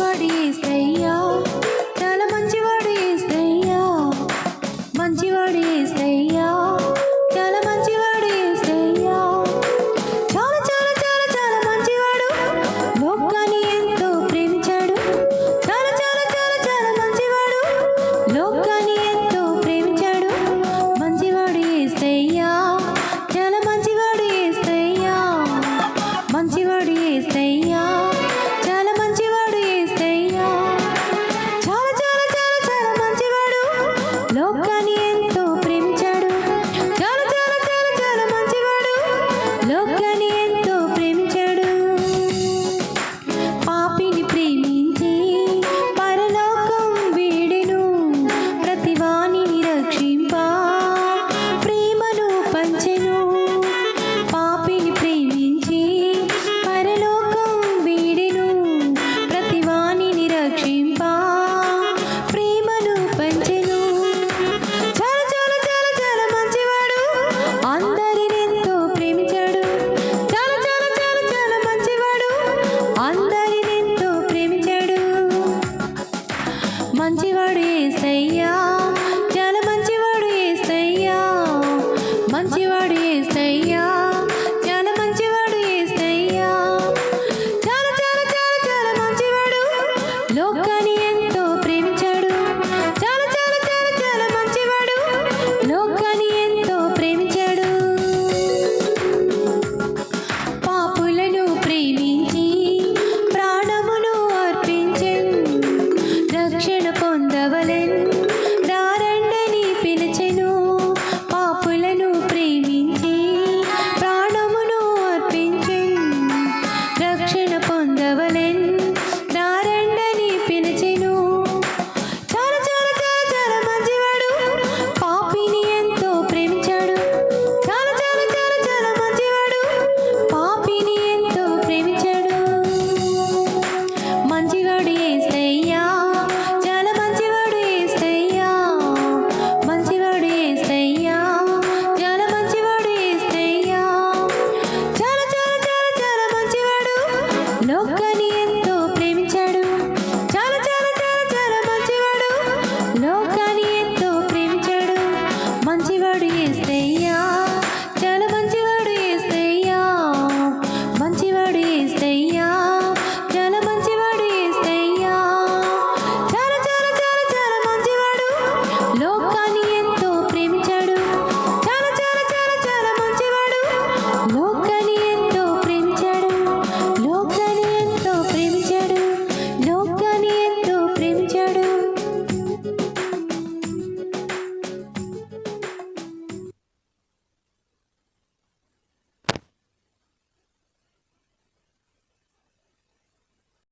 வடி செய்யா మంచివాడు ఏసయ్యా చాలా మంచివాడు ఏసయ్యా మంచివాడు ఏసయ్యా చాలా మంచివాడు ఏసయ్యా చాలా చాలా చాలా చాలా మంచివాడు. లోకాన్ని